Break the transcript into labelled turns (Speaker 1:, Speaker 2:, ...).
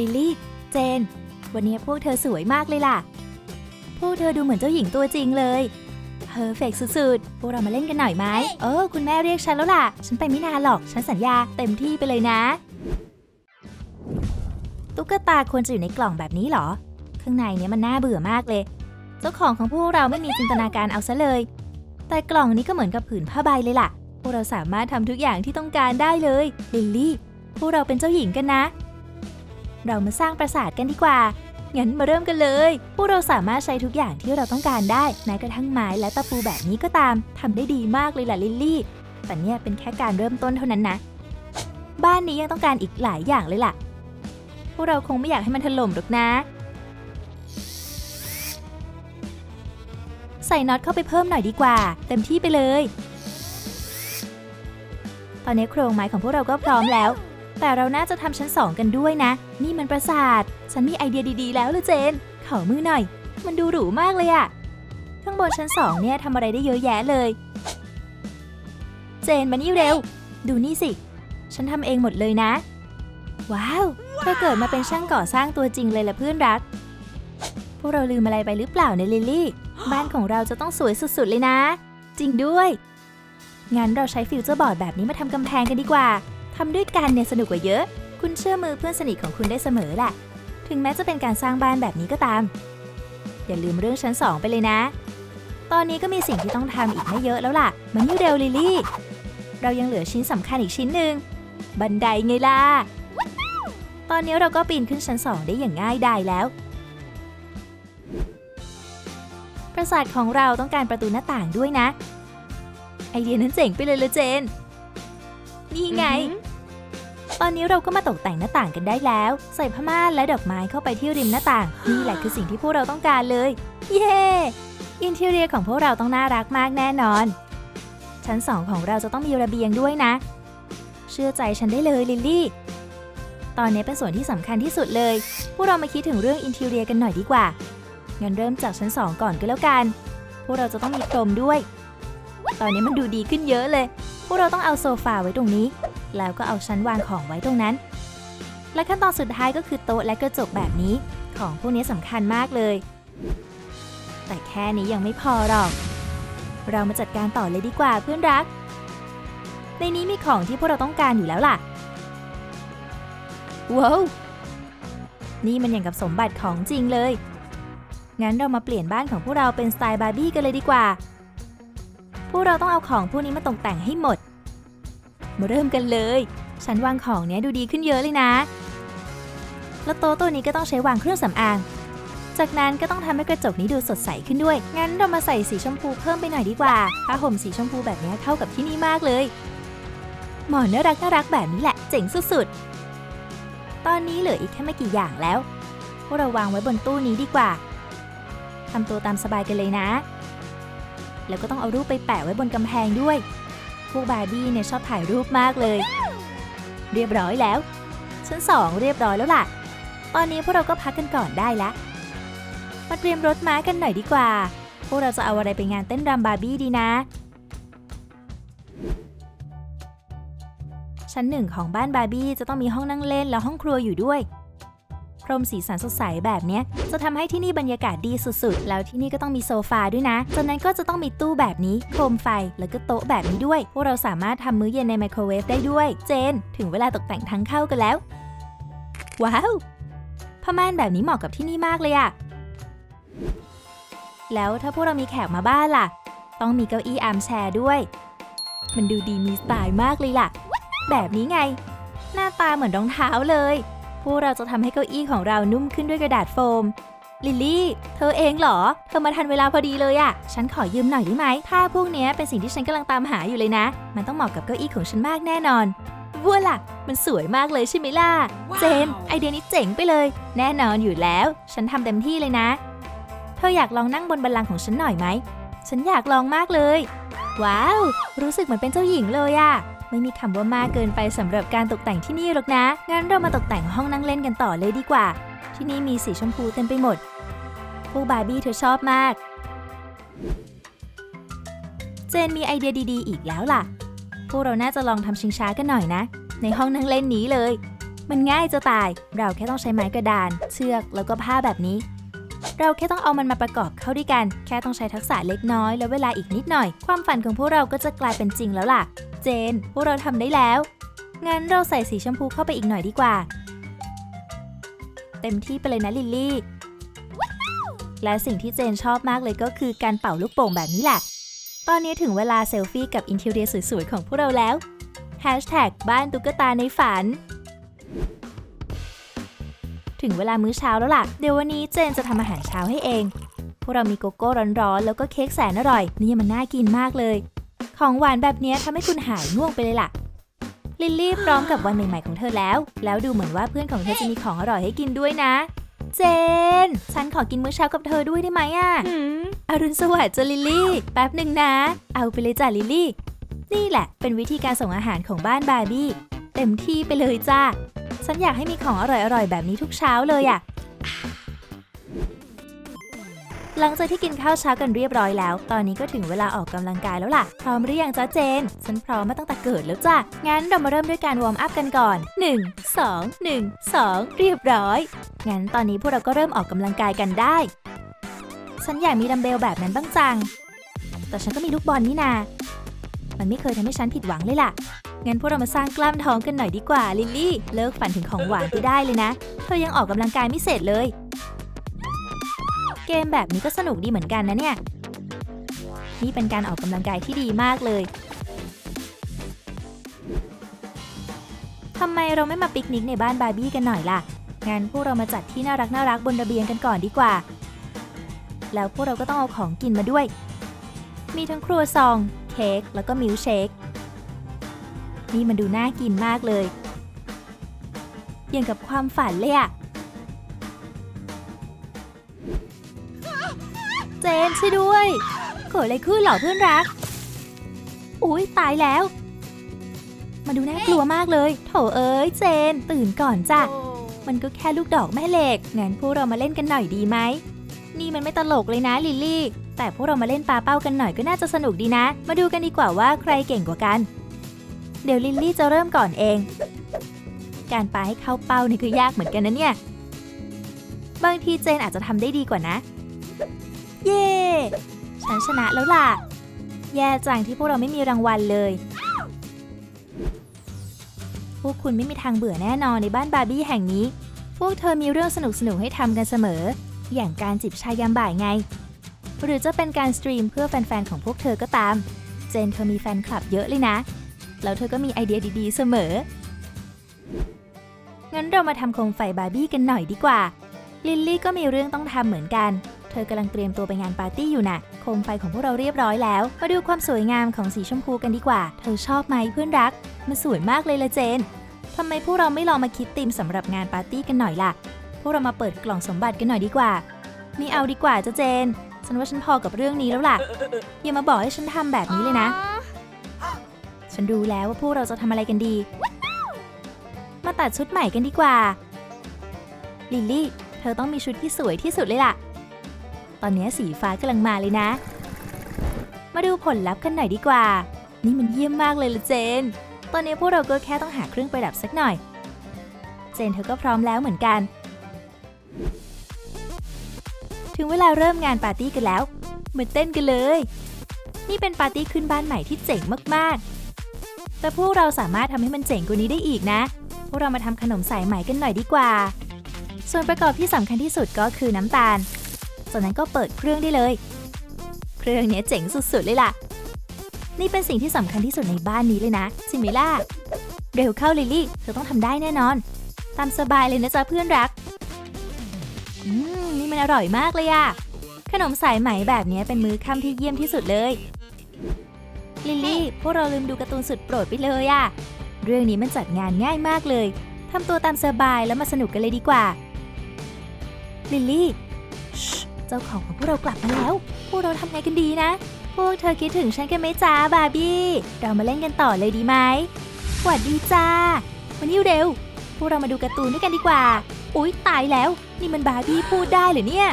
Speaker 1: ลิลลี่ เจน วันนี้พวกเธอสวยมากเลยล่ะ พวกเธอดูเหมือนเจ้าหญิงตัวจริงเลยเพอร์เฟกสุดๆ พวกเรามาเล่นกันหน่อยไหม เออ คุณแม่เรียกฉันแล้วล่ะ ฉันไปไม่นานหรอก ฉันสัญญาเต็มที่ไปเลยนะ ตุ๊กตาควรจะอยู่ในกล่องแบบนี้เหรอ ข้างในเนี้ยมันน่าเบื่อมากเลย เจ้าของของพวกเราไม่มีจินตนาการเอาซะเลย แต่กล่องนี้ก็เหมือนกับผืนผ้าใบเลยล่ะ พวกเราสามารถทำทุกอย่างที่ต้องการได้เลย ลิลลี่ พวกเราเป็นเจ้าหญิงกันนะ เรามาสร้างปราสาทกันดีกว่า งั้นมาเริ่มกันเลย พวกเราสามารถใช้ทุกอย่างที่เราต้องการได้แม้กระทั่งไม้และตะปูแบบนี้ก็ตามทำได้ดีมากเลยล่ะลิลลี่ แต่เนี่ยเป็นแค่การเริ่มต้นเท่านั้นนะ บ้านนี้ยังต้องการอีกหลายอย่างเลยล่ะ พวกเราคงไม่อยากให้มันถล่มหรอกนะ ใส่น็อตเข้าไปเพิ่มหน่อยดีกว่า เต็มที่ไปเลย ตอนนี้โครงไม้ของพวกเราก็พร้อมแล้ว แต่เราน่าจะทำชั้นสองกันด้วยนะ นี่มันปราสาท ฉันมีไอเดียดีๆ แล้วเลยเจน ขอมือหน่อย มันดูหรูมากเลยอะข้างบนชั้นสองเนี่ยทำอะไรได้เยอะแยะเลย เจนมานี่เร็ว ดูนี่สิ ฉันทำเองหมดเลยนะ ว้าวเธอเกิดมาเป็นช่างก่อสร้างตัวจริงเลยละเพื่อนรัก พวกเราลืมอะไรไปหรือเปล่าเนี่ยลิลลี่ บ้านของเราจะต้องสวยสุดๆเลยนะ จริงด้วย งั้นเราใช้ฟิวเจอร์บอร์ดแบบนี้มาทำกำแพงกันดีกว่า ทำด้วยกันเนี่ยสนุกกว่าเยอะ คุณเชื่อมือเพื่อนสนิทของคุณได้เสมอแหละ ถึงแม้จะเป็นการสร้างบ้านแบบนี้ก็ตาม อย่าลืมเรื่องชั้นสองไปเลยนะ ตอนนี้ก็มีสิ่งที่ต้องทำอีกไม่เยอะแล้วล่ะ มันนี่เร็วลิลี่ เรายังเหลือชิ้นสำคัญอีกชิ้นหนึ่ง บันไดไงล่ะ ตอนนี้เราก็ปีนขึ้นชั้นสองได้อย่างง่ายดายแล้ว ปราสาทของเราต้องการประตูหน้าต่างด้วยนะ ไอเดียนั้นเจ๋งไปเลยละเจน นี่ไง ตอนนี้เราก็มาตกแต่งหน้าต่างกันได้แล้ว ใส่ผ้าม่านและดอกไม้เข้าไปที่ริมหน้าต่าง นี่แหละคือสิ่งที่พวกเราต้องการเลย เย้อินเทเรียของพวกเราต้องน่ารักมากแน่นอน ชั้นสองของเราจะต้องมีระเบียงด้วยนะ เชื่อใจฉันได้เลยลิลลี่ ตอนนี้เป็นส่วนที่สำคัญที่สุดเลย พวกเรามาคิดถึงเรื่องอินเทเรียกันหน่อยดีกว่างั้นเริ่มจากชั้นสองก่อนก็แล้วกัน พวกเราจะต้องมีพรมด้วย ตอนนี้มันดูดีขึ้นเยอะเลย พวกเราต้องเอาโซฟาไว้ตรงนี้ แล้วก็เอาชั้นวางของไว้ตรงนั้น และขั้นตอนสุดท้ายก็คือโต๊ะและกระจกแบบนี้ ของพวกนี้สำคัญมากเลย แต่แค่นี้ยังไม่พอหรอก เรามาจัดการต่อเลยดีกว่าเพื่อนรัก ในนี้มีของที่พวกเราต้องการอยู่แล้วล่ะ ว้าวนี่มันอย่างกับสมบัติของจริงเลย งั้นเรามาเปลี่ยนบ้านของพวกเราเป็นสไตล์บาร์บี้กันเลยดีกว่า พวกเราต้องเอาของพวกนี้มาตกแต่งให้หมด มาเริ่มกันเลยชั้นวางของเนี้ยดูดีขึ้นเยอะเลยนะ แล้วโต๊ะตัวนี้ก็ต้องใช้วางเครื่องสำอาง จากนั้นก็ต้องทำให้กระจกนี้ดูสดใสขึ้นด้วย งั้นเรามาใส่สีชมพูเพิ่มไปหน่อยดีกว่า ผ้าห่มสีชมพูแบบนี้เข้ากับที่นี่มากเลย หมอนน่ารักน่ารักแบบนี้แหละ เจ๋งสุดๆ ตอนนี้เหลืออีกแค่ไม่กี่อย่างแล้ว พวกเราวางไว้บนตู้นี้ดีกว่าทำตัวตามสบายกันเลยนะ แล้วก็ต้องเอารูปไปแปะไว้บนกำแพงด้วย พวกบาร์บี้เนี่ยชอบถ่ายรูปมากเลย เรียบร้อยแล้ว ชั้นสองเรียบร้อยแล้วล่ะ ตอนนี้พวกเราก็พักกันก่อนได้ละ มาเตรียมรถม้ากันหน่อยดีกว่า พวกเราจะเอาอะไรไปงานเต้นรำบาร์บี้ดีนะ ชั้นหนึ่งของบ้านบาร์บี้จะต้องมีห้องนั่งเล่นและห้องครัวอยู่ด้วย รมสีสันสดใสแบบเนี้ยจะทำให้ที่นี่บรรยากาศดีสุดๆ แล้วที่นี่ก็ต้องมีโซฟาด้วยนะจากนั้นก็จะต้องมีตู้แบบนี้โคมไฟแล้วก็โต๊ะแบบนี้ด้วยพวกเราสามารถทำมื้อเย็นในไมโครเวฟได้ด้วย เจน ถึงเวลาตกแต่งทั้งเข้ากันแล้ว ว้าวผ้าม่านแบบนี้เหมาะกับที่นี่มากเลยอะแล้วถ้าพวกเรามีแขกมาบ้านล่ะ ต้องมีเก้าอี้อาร์มแชร์ด้วย มันดูดีมีสไตล์มากเลยล่ะ แบบนี้ไง หน้าตาเหมือนรองเท้าเลย พวกเราจะทำให้เก้าอี้ของเรานุ่มขึ้นด้วยกระดาษโฟม ลิลลี่ เธอเองเหรอ เธอมาทันเวลาพอดีเลยอะฉันขอยืมหน่อยได้ไหมผ้าพวกเนี้ยเป็นสิ่งที่ฉันกำลังตามหาอยู่เลยนะ มันต้องเหมาะกับเก้าอี้ของฉันมากแน่นอนวัวล่ะ มันสวยมากเลยใช่ไหมล่ะ เจนไอเดียนี้เจ๋งไปเลย แน่นอนอยู่แล้ว ฉันทำเต็มที่เลยนะ เธออยากลองนั่งบนบัลลังก์ของฉันหน่อยไหม ฉันอยากลองมากเลย ว้าว รู้สึกเหมือนเป็นเจ้าหญิงเลยอะ ไม่มีคำว่ามากเกินไปสำหรับการตกแต่งที่นี่หรอกนะ งั้นเรามาตกแต่งห้องนั่งเล่นกันต่อเลยดีกว่า ที่นี่มีสีชมพูเต็มไปหมด พวกบาร์บี้เธอชอบมาก เจนมีไอเดียดีๆ อีกแล้วล่ะ พวกเราน่าจะลองทำชิงช้ากันหน่อยนะ ในห้องนั่งเล่นนี้เลย มันง่ายจะตาย เราแค่ต้องใช้ไม้กระดาน เชือกแล้วก็ผ้าแบบนี้ เราแค่ต้องเอามันมาประกอบเข้าด้วยกัน แค่ต้องใช้ทักษะเล็กน้อย และเวลาอีกนิดหน่อย ความฝันของพวกเราก็จะกลายเป็นจริงแล้วล่ะ เจนพวกเราทำได้แล้ว งั้นเราใส่สีชมพูเข้าไปอีกหน่อยดีกว่า เต็มที่ไปเลยนะลิลลี่ และสิ่งที่เจนชอบมากเลยก็คือการเป่าลูกโป่งแบบนี้แหละ ตอนนี้ถึงเวลาเซลฟี่กับอินเท i เรียสวยๆของพวกเราแล้ว Hashtag บ้านตุ๊กตาในฝัน ถึงเวลามื้อเช้าแล้วล่ะ เดี๋ยววันนี้เจนจะทำอาหารเช้าให้เอง พวกเรามีโกโก้ร้อนๆ แล้วก็เค้กแสนอร่อย นี่มันน่ากินมากเลย ของหวานแบบนี้ทำให้คุณหายง่วงไปเลยล่ะ ลิลลี่พร้อมกับวันใหม่ๆของเธอแล้ว แล้วดูเหมือนว่าเพื่อนของเธอจะมีของอร่อยให้กินด้วยนะ เจน ฉันขอกินมื้อเช้ากับเธอด้วยได้ไหมอะอรุณสวัสดิ์จ้ะลิลลี่ แป๊บหนึ่งนะ เอาไปเลยจ้ะลิลลี่ นี่แหละ เป็นวิธีการส่งอาหารของบ้านบาร์บี้ เต็มที่ไปเลยจ้าฉันอยากให้มีของอร่อยๆแบบนี้ทุกเช้าเลยอะ หลังจากที่กินข้าวเช้ากันเรียบร้อยแล้ว ตอนนี้ก็ถึงเวลาออกกำลังกายแล้วล่ะ พร้อมหรือยังจ้าเจน ฉันพร้อมมาตั้งแต่เกิดแล้วจ้ะ งั้นเรามาเริ่มด้วยการวอร์มอัพกันก่อน 1 2 1 2 เรียบร้อย งั้นตอนนี้พวกเราก็เริ่มออกกำลังกายกันได้ ฉันอยากมีดัมเบลแบบนั้นบ้างจัง แต่ฉันก็มีลูกบอลนี่นา มันไม่เคยทำให้ฉันผิดหวังเลยล่ะ งั้นพวกเรามาสร้างกล้ามท้องกันหน่อยดีกว่าลิลลี่ เลิกฝันถึงของหวานไปได้เลยนะ เธอยังออกกำลังกายไม่เสร็จเลย เกมแบบนี้ก็สนุกดีเหมือนกันนะเนี่ย นี่เป็นการออกกำลังกายที่ดีมากเลยทำไมเราไม่มาปิกนิกในบ้านบาร์บี้กันหน่อยล่ะงั้นพวกเรามาจัดที่น่ารักน่ารักบนระเบียงกันก่อนดีกว่า แล้วพวกเราก็ต้องเอาของกินมาด้วย มีทั้งครัวซอง เค้ก แล้วก็มิลค์เชค นี่มันดูน่ากินมากเลย อย่างกับความฝันเลยอะ เจนช่วยด้วยเกิดอะไรขึ้นเหรอเพื่อนรัก อุ๊ยตายแล้ว มาดูน่ากลัวมากเลย โถเอ้ยเจน ตื่นก่อนจ้ะ มันก็แค่ลูกดอกแม่เหล็ก งั้นพวกเรามาเล่นกันหน่อยดีไหม นี่มันไม่ตลกเลยนะลิลลี่ แต่พวกเรามาเล่นปาเป้ากันหน่อยก็น่าจะสนุกดีนะ มาดูกันดีกว่าว่าใครเก่งกว่ากัน เดี๋ยวลิลลี่จะเริ่มก่อนเอง การปาให้เข้าเป้านี่คือยากเหมือนกันนะเนี่ย บางทีเจนอาจจะทำได้ดีกว่านะ เย้ฉันชนะแล้วล่ะ แย่จังที่พวกเราไม่มีรางวัลเลย พวกคุณไม่มีทางเบื่อแน่นอนในบ้านบาร์บี้แห่งนี้ พวกเธอมีเรื่องสนุกๆให้ทำกันเสมอ อย่างการจิบชายยามบ่ายไง หรือจะเป็นการสตรีมเพื่อแฟนๆของพวกเธอก็ตาม เจนเธอมีแฟนคลับเยอะเลยนะ แล้วเธอก็มีไอเดียดีๆเสมอ งั้นเรามาทำโคมไฟบาร์บี้กันหน่อยดีกว่า ลิลลี่ก็มีเรื่องต้องทำเหมือนกัน เธอกำลังเตรียมตัวไปงานปาร์ตี้อยู่น่ะ โคมไฟของพวกเราเรียบร้อยแล้ว มาดูความสวยงามของสีชมพูกันดีกว่า เธอชอบไหมเพื่อนรัก มันสวยมากเลยละเจนทำไมพวกเราไม่ลองมาคิดธีมสำหรับงานปาร์ตี้กันหน่อยล่ะ พวกเรามาเปิดกล่องสมบัติกันหน่อยดีกว่ามีเอาดีกว่าจ้ะเจน ฉันว่าฉันพอกับเรื่องนี้แล้วล่ะ อย่ามาบอกให้ฉันทำแบบนี้เลยนะ ฉันรู้แล้วว่าพวกเราจะทำอะไรกันดี มาตัดชุดใหม่กันดีกว่า ลิลลี่ เธอต้องมีชุดที่สวยที่สุดเลยล่ะ ตอนนี้สีฟ้ากำลังมาเลยนะ มาดูผลลัพธ์กันหน่อยดีกว่า นี่มันเยี่ยมมากเลยละเจน ตอนนี้พวกเราก็แค่ต้องหาเครื่องประดับสักหน่อย เจนเธอก็พร้อมแล้วเหมือนกัน ถึงเวลาเริ่มงานปาร์ตี้กันแล้วมาเต้นกันเลย นี่เป็นปาร์ตี้ขึ้นบ้านใหม่ที่เจ๋งมากๆ แต่พวกเราสามารถทำให้มันเจ๋งกว่านี้ได้อีกนะ พวกเรามาทำขนมสายไหมกันหน่อยดีกว่า ส่วนประกอบที่สำคัญที่สุดก็คือน้ำตาล จากนั้นก็เปิดเครื่องได้เลย เครื่องนี้เจ๋งสุดๆเลยล่ะ นี่เป็นสิ่งที่สำคัญที่สุดในบ้านนี้เลยนะจิมิล่า เร็วเข้าลิลลี่ เธอต้องทำได้แน่นอน ตามสบายเลยนะจ๊ะเพื่อนรัก อืม นี่มันอร่อยมากเลยอะขนมสายไหมแบบนี้เป็นมื้อค่ำที่เยี่ยมที่สุดเลย ลิลลี่ พวกเราลืมดูการ์ตูนสุดโปรดไปเลยอะเรื่องนี้มันจัดงานง่ายมากเลยทำตัวตามสบายแล้วมาสนุกกันเลยดีกว่า ลิลลี่ เจ้าของของพวกเรากลับมาแล้ว พวกเราทำไงกันดีนะ พวกเธอคิดถึงฉันกันไหมจ้าบาร์บี้ เรามาเล่นกันต่อเลยดีไหมสวัสดีจ้า วันนี้เร็ว พวกเรามาดูการ์ตูนด้วยกันดีกว่า อุ๊ย ตายแล้ว นี่มันบาร์บี้พูดได้เหรอเนี่ย